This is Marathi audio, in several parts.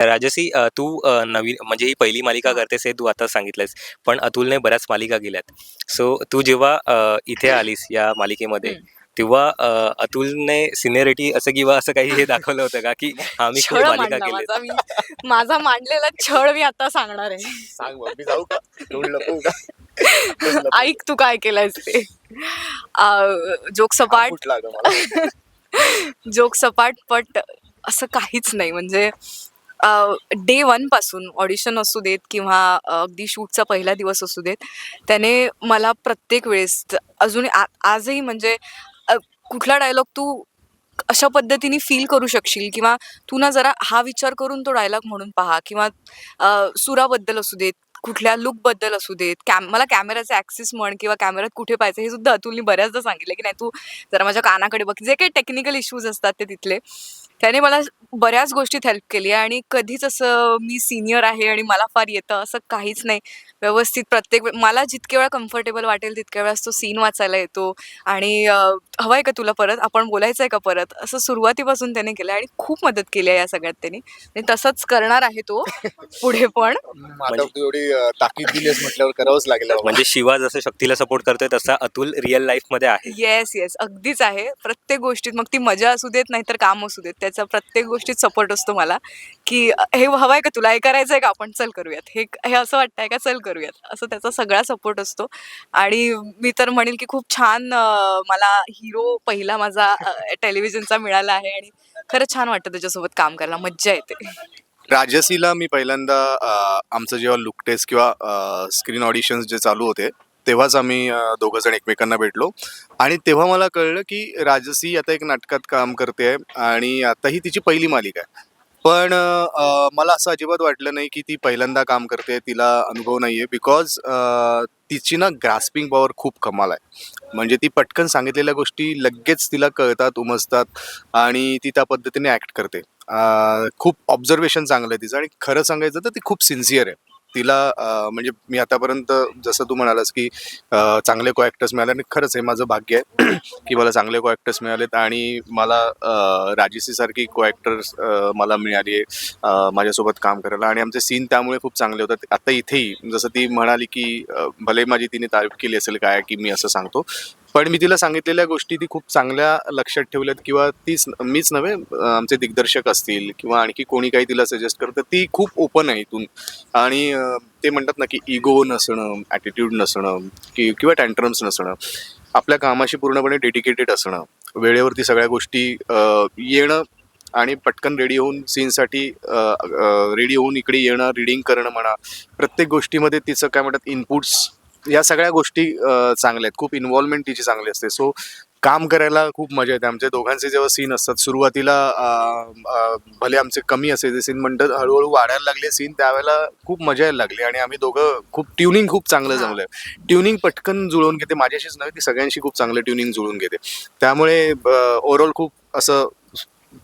राजसी अ, तू अ, नवीन म्हणजे ही पहिली मालिका करतेस हे तू आता सांगितलंस पण अतुलने बऱ्याच मालिका केल्यात. सो तू जेव्हा अ, इथे आलीस या मालिकेमध्ये. तेव्हा अ, अतुलने सिनियरिटी असं किंवा असं काही हे दाखवलं होतं का की हा मी खूप छळ मालिका मांडला केल्यात माझा मी. माझा मांडलेला छळ मी आता सांगणार आहे. सांग मग मी जाऊ का? एवढं लपवू का? ऐक तू काय केलंयस ते. जोक सपाट. कुठला ग मला. जोक सपाट पट असं काहीच नाही. म्हणजे डे वनपासून ऑडिशन असू देत किंवा अगदी शूटचा पहिला दिवस असू देत त्याने मला प्रत्येक वेळेस अजून आ- आजही म्हणजे कुठला डायलॉग तू अशा पद्धतीने फील करू शकशील किंवा तू ना जरा हा विचार करून तो डायलॉग म्हणून पहा किंवा सुराबद्दल असू देत कुठल्या लुकबद्दल असू देत कॅम मला कॅमेराचा ॲक्सिस म्हण किंवा कॅमेऱ्यात कुठे पाहायचं हे सुद्धा अतुलनी बऱ्याचदा सांगितलं की नाही तू जरा माझ्या कानाकडे बघ जे काही टेक्निकल इश्यूज असतात ते तिथले. त्याने मला बऱ्याच गोष्टीत हेल्प केली आहे आणि कधीच असं मी सिनियर आहे आणि मला फार येतं असं काहीच नाही. व्यवस्थित प्रत्येक मला जितके वेळा कम्फर्टेबल वाटेल तितक्या वेळेस तो सीन वाचायला येतो आणि अं, हवंय का तुला परत? आपण बोलायचं आहे का परत? असं सुरुवातीपासून त्याने केलं आणि खूप मदत केली आहे या सगळ्यात त्यांनी. आणि तसंच करणार आहे तो पुढे पण. आता तू एवढी ताकीद दिलीस म्हटल्यावर करावंच लागेल. म्हणजे शिवा जसं शक्तीला सपोर्ट करतोय तसा अतुल रिअल लाईफमध्ये आहे. येस येस अगदीच आहे. प्रत्येक गोष्टीत मग ती मजा असू देत नाहीतर काम असू देत. त्याचा प्रत्येक गोष्टीत सपोर्ट असतो मला की हे हे हवंय का तुला? हे करायचंय का? आपण चल करूयात. हे हे असं वाटतंय का? चल करूयात. असं त्याचा सगळा सपोर्ट असतो. आणि मी तर म्हणेल की खूप छान मला हिरो पहिला माझा टेलिव्हिजनचा मिळाला आहे आणि खरंच छान वाटतं त्याच्यासोबत काम करायला. मज्जा येते. राजसीला मी पहिल्यांदा आमचं जेव्हा लुक टेस्ट किंवा स्क्रीन ऑडिशन्स जे चालू होते तेव्हाच आम्ही दोघं जण एकमेकांना भेटलो. आणि तेव्हा मला कळलं की राजसी आता एक नाटकात काम करते आणि आता ही तिची पहिली मालिका आहे. पण मला असं अजिबात वाटलं नाही की ती पहिल्यांदा काम करते तिला अनुभव नाही आहे. बिकॉज तिची ना ग्रास्पिंग पॉवर खूप कमाल आहे. म्हणजे ती पटकन सांगितलेल्या गोष्टी लगेच तिला कळतात उमजतात आणि ती त्या पद्धतीने ॲक्ट करते. खूप ऑब्झर्वेशन चांगलं आहे तिचं आणि खरं सांगायचं तर ती खूप सिन्सिअर आहे. तिला म्हणजे मी आतापर्यंत जसं तू म्हणालास की चांगले को ॲक्टर्स मिळाले आणि खरंच हे माझं भाग्य आहे की मला चांगले को ॲक्टर्स मिळालेत आणि मला अं, राजेसीसारखी को ॲक्टर्स मला मिळाली आहे माझ्यासोबत काम करायला आणि आमचे सीन त्यामुळे खूप चांगले होतात. आता इथेही जसं ती म्हणाली की भले माझी तिने तारीफ केली असेल काय की मी असं सांगतो पण मी तिला सांगितलेल्या गोष्टी ती खूप चांगल्या लक्षात ठेवल्यात किंवा तीच मीच नव्हे आमचे दिग्दर्शक असतील किंवा आणखी कोणी काही तिला सजेस्ट करतं ती खूप ओपन आहे इथून. आणि ते म्हणतात ना की इगो नसणं ॲटिट्यूड नसणं की किंवा टँट्रम्स नसणं आपल्या कामाशी पूर्णपणे डेडिकेटेड असणं वेळेवरती सगळ्या गोष्टी येणं आणि पटकन रेडी होऊन सीनसाठी रेडी होऊन इकडे येणं रिडिंग करणं म्हणा प्रत्येक गोष्टीमध्ये तिचं काय म्हणतात इनपुट्स या सगळ्या गोष्टी चांगल्या आहेत. खूप इन्व्हॉल्वमेंट तिची चांगली असते. सो काम करायला खूप मजा येते. आमच्या दोघांचे जेव्हा सीन असतात सुरुवातीला भले आमचे कमी असायचे सीन म्हणतात हळूहळू वाढायला लागले सीन त्यावेळेला खूप मजा यायला लागली. आणि आम्ही दोघं खूप ट्युनिंग खूप चांगलं. जमलंय. ट्युनिंग पटकन जुळवून घेते. माझ्याशीच नव्हे ती सगळ्यांशी खूप चांगलं ट्युनिंग जुळवून घेते. त्यामुळे ओव्हरऑल खूप असं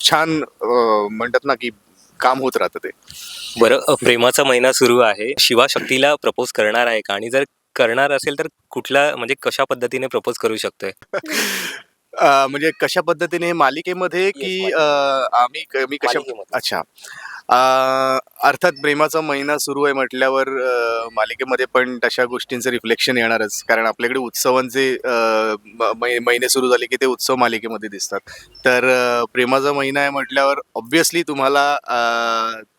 छान म्हणतात ना की काम होत राहतं ते. बरं प्रेमाचा महिना सुरू आहे. शिवा शक्तीला प्रपोज करणार आहे का? आणि जर करणार असेल तर कुठल्या म्हणजे कशा पद्धतीने प्रपोज करू शकतोय? अं, म्हणजे कशा पद्धतीने हे मालिकेमध्ये की अं, आम्ही क- मी कशा मालिकेमध्ये. अच्छा. अर्थात प्रेमाचा महिना सुरू आहे म्हटल्यावर मालिकेमध्ये पण तशा गोष्टींचं रिफ्लेक्शन येणारच. कारण आपल्याकडे उत्सवांचे महिने सुरू झाले की ते उत्सव मालिकेमध्ये दिसतात. तर प्रेमाचा महिना आहे म्हटल्यावर ऑब्व्हियसली तुम्हाला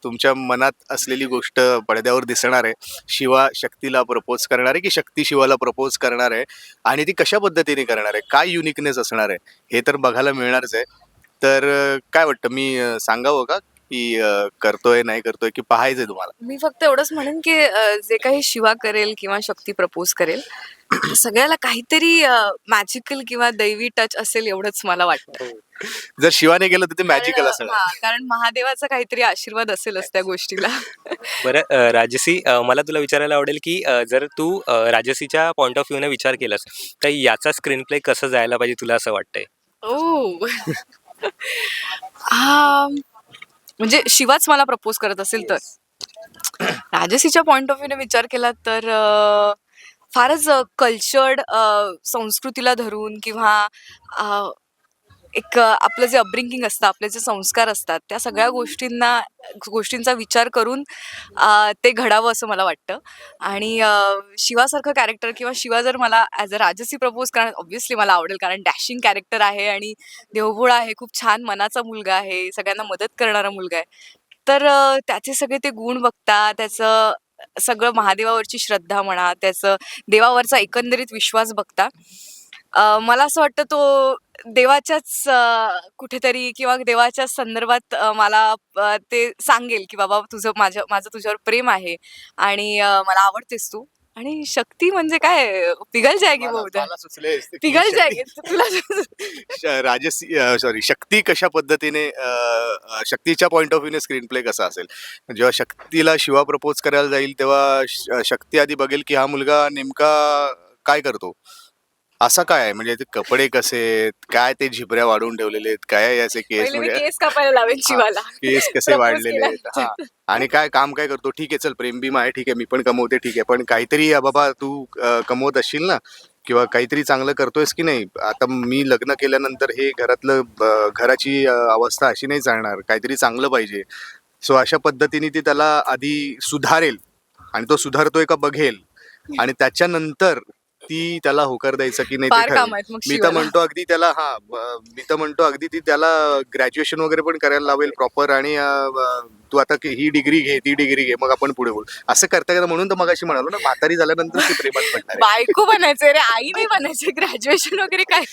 तुमच्या मनात असलेली गोष्ट पडद्यावर दिसणार आहे. शिवा शक्तीला प्रपोज करणार आहे की शक्ती शिवाला प्रपोज करणार आहे आणि ती कशा पद्धतीने करणार आहे? काय युनिकनेस असणार आहे? हे तर बघायला मिळणारच आहे. तर काय वाटतं? मी सांगावं का? की अं, करतोय नाही करतोय की पाहायचंय तुम्हाला? मी फक्त एवढंच म्हणेन की अ, जे काही शिवा करेल किंवा शक्ती प्रपोज करेल सगळ्याला काहीतरी मॅजिकल किंवा दैवी टच असेल एवढंच मला वाटतं. जर शिवाने केलं तर ते मॅजिकल कारण, असणार हा, कारण महादेवाचा काहीतरी आशीर्वाद असेलच त्या गोष्टीला. बरं अ, राजसी अ, मला तुला विचारायला आवडेल की अ, जर तू अ, राजसीच्या पॉईंट ऑफ व्ह्यूने विचार केलास तर याचा स्क्रीन प्ले कसं जायला पाहिजे तुला असं वाटतंय? ओ हा म्हणजे शिवाच मला प्रपोज करत असेल तर. राजसीच्या पॉइंट ऑफ व्ह्यूने विचार केला तर फारच कल्चर्ड संस्कृतीला धरून किंवा एक आपलं जे अपब्रिंगिंग असतं आपले जे संस्कार असतात त्या सगळ्या गोष्टींना गोष्टींचा विचार करून ते घडावं असं मला वाटतं. आणि शिवासारखं कॅरेक्टर किंवा शिवा जर मला ॲज अ राजसी प्रपोज कारण ऑब्व्हियसली मला आवडेल कारण डॅशिंग कॅरेक्टर आहे आणि देवभोळा आहे खूप छान मनाचा मुलगा आहे सगळ्यांना मदत करणारा मुलगा आहे. तर त्याचे सगळे ते गुण बघता त्याचं सगळं महादेवावरची श्रद्धा म्हणा त्याचं देवावरचा एकंदरीत विश्वास बघता अ, मला असं वाटतं तो देवाच्याच अ, कुठेतरी किंवा देवाच्याच संदर्भात अ, मला अ, ते सांगेल की बाबा तुझं माझ्या माझं तुझ्यावर प्रेम आहे आणि अ, मला आवडतेस तू आणि शक्ती म्हणजे काय? पिघल जाएगी वो मला- उधर मला सुचलंय की पिघल शक्ती- जाएगी. तुला श- राजसी सॉरी शक्ती कशा पद्धतीने अ, अ, शक्तीच्या पॉइंट ऑफ व्ह्यूने स्क्रीन प्ले कसा असेल? जेव्हा शक्तीला शिवा प्रपोज करायला जाईल तेव्हा श- शक्ती आधी बघेल की हा मुलगा नेमका काय करतो? असा काय आहे? म्हणजे ते कपडे कसे आहेत? काय ते झिबऱ्या वाढवून ठेवलेले आहेत? काय याचे केस पहिले मी म्हणजे केस कापायला लावेन शिवाला. केस कसे वाढलेले आहेत? हा. आणि काय काम काय करतो? ठीक आहे चल प्रेम भीम आहे ठीक आहे मी पण कमवते ठीक आहे. पण काहीतरी अ, बाबा तू अ, कमवत असशील ना? किंवा काहीतरी चांगलं करतोयस की नाही? आता मी लग्न केल्यानंतर हे घरातलं अ, घराची अ, अवस्था अशी नाही चालणार. काहीतरी चांगलं पाहिजे. सो अशा पद्धतीने ती त्याला आधी सुधारेल. आणि तो सुधारतोय का बघेल. आणि त्याच्यानंतर ती त्याला होकार द्यायचा की नाही ते फार ठरेल. काम आहेत मग मी तर शिवाला म्हणतो अगदी त्याला हा ब- मी तर म्हणतो अगदी ती त्याला ग्रॅज्युएशन वगैरे पण करायला लावेल प्रॉपर आणि अ, ब- तू आता की ही डिग्री घे ती डिग्री घे मग आपण पुढे बोलू असं करता करता म्हणून तर मग अशी म्हणालो ना म्हातारी झाल्यानंतर ती प्रेमात पडणार आहे. बायको बनायचंय रे आई नाही बनायचंय ग्रॅज्युएशन वगैरे काय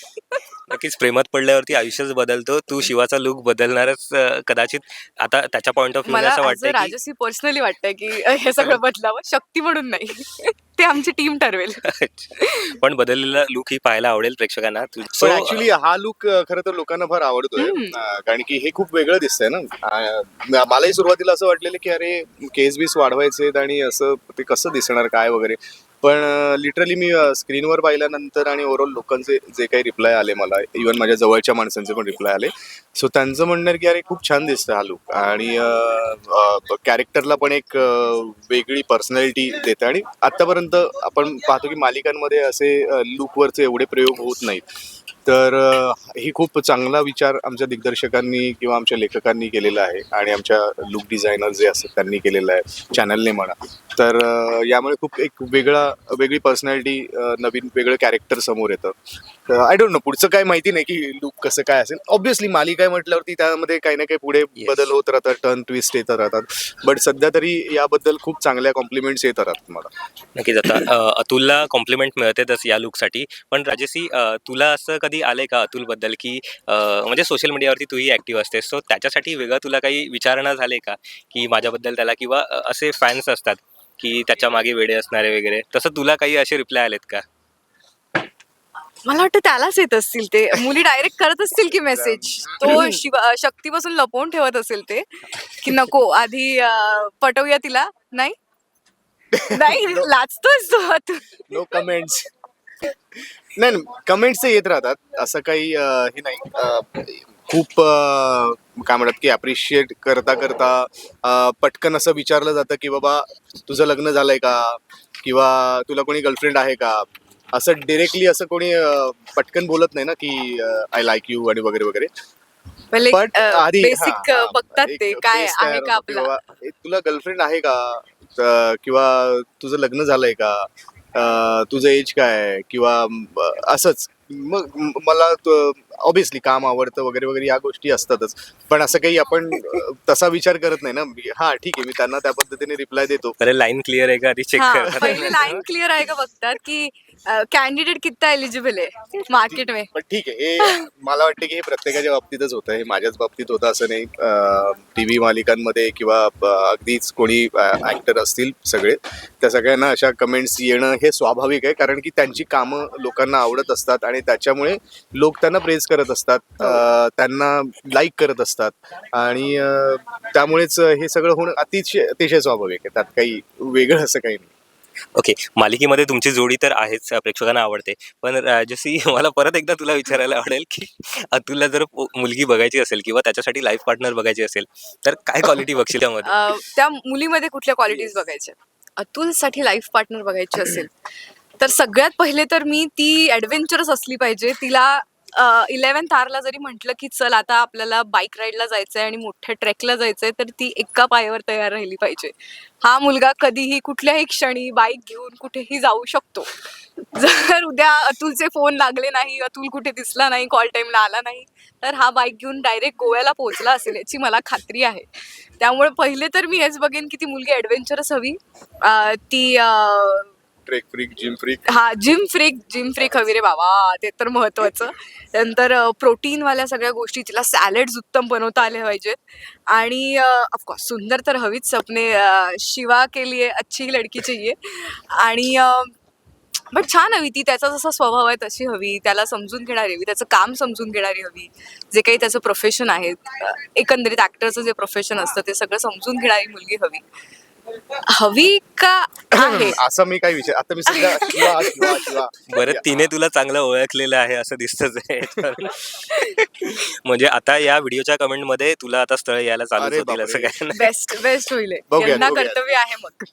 नक्कीच प्रेमात पडल्यावरती आयुष्यच बदलतो. तू शिवाचा लुक बदलणारच अ, कदाचित आता त्याच्या पॉइंट ऑफ व्ह्यू मला असं वाटतं की राजसी पर्सनली वाटतंय की हे सगळं बदलावं. शक्ती म्हणून नाही. ते आमची टीम ठरवेल. पण बदललेला लुक ही पाहायला आवडेल प्रेक्षकांना. तू- पण So, ऍक्च्युली हा लुक खरं तर लोकांना फार आवडतोय. हम्म. अं, कारण की हे खूप वेगळं दिसतंय ना? अं, मलाही सुरुवातीला असं वाटलेलं की अरे केस बीस वाढवायचे आणि असं ते कसं दिसणार काय वगैरे. पण लिटरली मी स्क्रीनवर पाहिल्यानंतर आणि ओव्हरऑल लोकांचे जे काही रिप्लाय आले मला इव्हन माझ्या जवळच्या माणसांचे पण रिप्लाय आले. सो त्यांचं म्हणणं आहे की अरे खूप छान दिसतं हा लुक आणि कॅरेक्टरला पण एक वेगळी पर्सनॅलिटी देते. आणि आतापर्यंत आपण पाहतो की मालिकांमध्ये असे लुकवरचे एवढे प्रयोग होत नाहीत. तर ही खूप चांगला विचार आमच्या दिग्दर्शकांनी किंवा आमच्या लेखकांनी केलेला आहे आणि आमच्या लुक डिझायनर जे असतात त्यांनी केलेलं आहे चॅनलने म्हणा. तर यामुळे खूप एक वेगळा वेगळी पर्सनॅलिटी नवीन वेगळं कॅरेक्टर समोर येतं. आय डोंट नो पुढचं काय माहिती नाही की लुक कसं काय असेल. ऑब्व्हियसली मालिका आहे म्हटल्यावरती त्यामध्ये काही ना काही पुढे. बदल होत राहतात टर्न ट्विस्ट येत राहतात. बट सध्या तरी याबद्दल खूप चांगल्या कॉम्प्लिमेंट्स येत राहतात मला. नक्कीच आता अतुलला कॉम्प्लिमेंट मिळतेच या लुकसाठी पण राजेसी अ, तुला असं कधी आलंय का अतुलबद्दल की म्हणजे सोशल मीडियावरती तूही ऍक्टिव्ह असतेस. सो त्याच्यासाठी वेगळं तुला काही विचारणा झाले का? की माझ्याबद्दल त्याला किंवा असे फॅन्स असतात की त्याच्यामागे वेडे असणारे वगैरे तसं तुला काही असे रिप्लाय आलेत का? मला वाटतं त्यालाच येत असतील ते. मुली डायरेक्ट करत असतील की मेसेज तो शिवा शक्तीपासून लपवून ठेवत असेल ते. की नको आधी अं, पटवूया तिला. नाही? नाही लाचतोच तो. अतुल. नो कमेंट्स नाही कमेंट्स येत राहतात. असं काही अं, हे नाही. अं, खूप अं, काय म्हणतात की अप्रिशिएट करता करता अं, पटकन असं विचारलं जातं की बाबा तुझं लग्न झालंय का? किंवा तुला कोणी गर्लफ्रेंड आहे का? असं डिरेक्टली असं कोणी अं, पटकन बोलत नाही ना की आय लाईक यू आणि वगैरे वगैरे. पण आधी बेसिक हा, हा, बघतात एक ते काय base आहे तयार का होतो की आपला? बाबा, ए, तुला गर्लफ्रेंड आहे का? त- किंवा तुझं लग्न झालंय का? तुझं एज काय आहे? किंवा असंच. मग मला ऑब्विसली काम आवडतं वगैरे वगैरे या गोष्टी असतातच. पण असं काही आपण तसा विचार करत नाही ना. हा ठीक आहे मी त्यांना त्या पद्धतीने रिप्लाय देतो. अरे लाईन क्लिअर आहे का? आधी चेक हा पहिले लाईन क्लिअर आहे का बघतात की कॅन्डिडेट कितना एलिजिबल आहे? मार्केट में. पण ठीक आहे हे मला वाटतं की हे प्रत्येकाच्या बाबतीतच होतं. हे माझ्याच बाबतीत होतं असं नाही. टी व्ही मालिकांमध्ये किंवा अगदीच कोणी ऍक्टर असतील सगळे त्या सगळ्यांना अशा कमेंट्स येणं हे स्वाभाविक आहे. कारण की त्यांची कामं लोकांना आवडत असतात आणि त्याच्यामुळे लोक त्यांना करत असतात अं, त्यांना लाईक करत असतात आणि त्यामुळेच हे सगळं होणं अतिशय अतिशय स्वाभाविक आहे. त्यात काही वेगळं असं काही नाही. ओके मालिकेमध्ये तुमची जोडी तर आहेच प्रेक्षकांना आवडते. पण राजसी मला परत एकदा तुला विचारायला आवडेल की अतुलला जर मुलगी बघायची असेल किंवा त्याच्यासाठी लाईफ पार्टनर बघायची असेल तर काय क्वालिटी बघशील त्यामध्ये? त्या मुलीमध्ये कुठल्या क्वालिटीज बघायच्या? अतुलसाठी लाईफ पार्टनर बघायची असेल तर सगळ्यात पहिले तर मी ती ऍडव्हेंचरस असली पाहिजे. तिला इलेव्हन्थ आरला जरी म्हटलं की चल आता आपल्याला बाईक राईडला जायचंय आणि मोठ्या ट्रेकला जायचंय तर ती एका पायावर तयार राहिली पाहिजे. हा मुलगा कधीही कुठल्याही क्षणी बाईक घेऊन कुठेही जाऊ शकतो. जर उद्या अतुलचे फोन लागले नाही अतुल कुठे दिसला नाही कॉल टाईमला आला नाही तर हा बाईक घेऊन डायरेक्ट गोव्याला पोहोचला असेल याची मला खात्री आहे. त्यामुळे पहिले तर मी हेच बघेन की ती मुलगी ॲडव्हेंचरस हवी. ती आ, ट्रेक फ्रीक जिम फ्रीक. हा जिम फ्रीक जिम फ्रीक हवी रे बाबा ते तर महत्वाचं. नंतर प्रोटीन वाल्या सगळ्या गोष्टी तिला सॅलड्स उत्तम बनवता आले पाहिजेत. आणि ऑफकोर्स सुंदर तर हवीच सपने शिवा के लिए अच्छी लडकी चाहिए आणि बट छान हवी ती त्याचा जसा स्वभाव आहे तशी हवी. त्याला समजून घेणारी हवी त्याचं काम समजून घेणारी हवी. जे काही त्याचं प्रोफेशन आहे एकंदरीत ऍक्टरचं जे प्रोफेशन असतं ते सगळं समजून घेणारी मुलगी हवी. हवी का आहे असं मी काय विचार आता मी सध्या शिवा शिवा शिवा बरं तिने तुला चांगलं ओळखलेलं आहे असं दिसतच आहे. म्हणजे आता या व्हिडिओच्या कमेंटमध्ये तुला आता स्थळ यायला चालू अरे होतील असं. काय बेस्ट बेस्ट होईल यंदा. कर्तव्य आहे मग.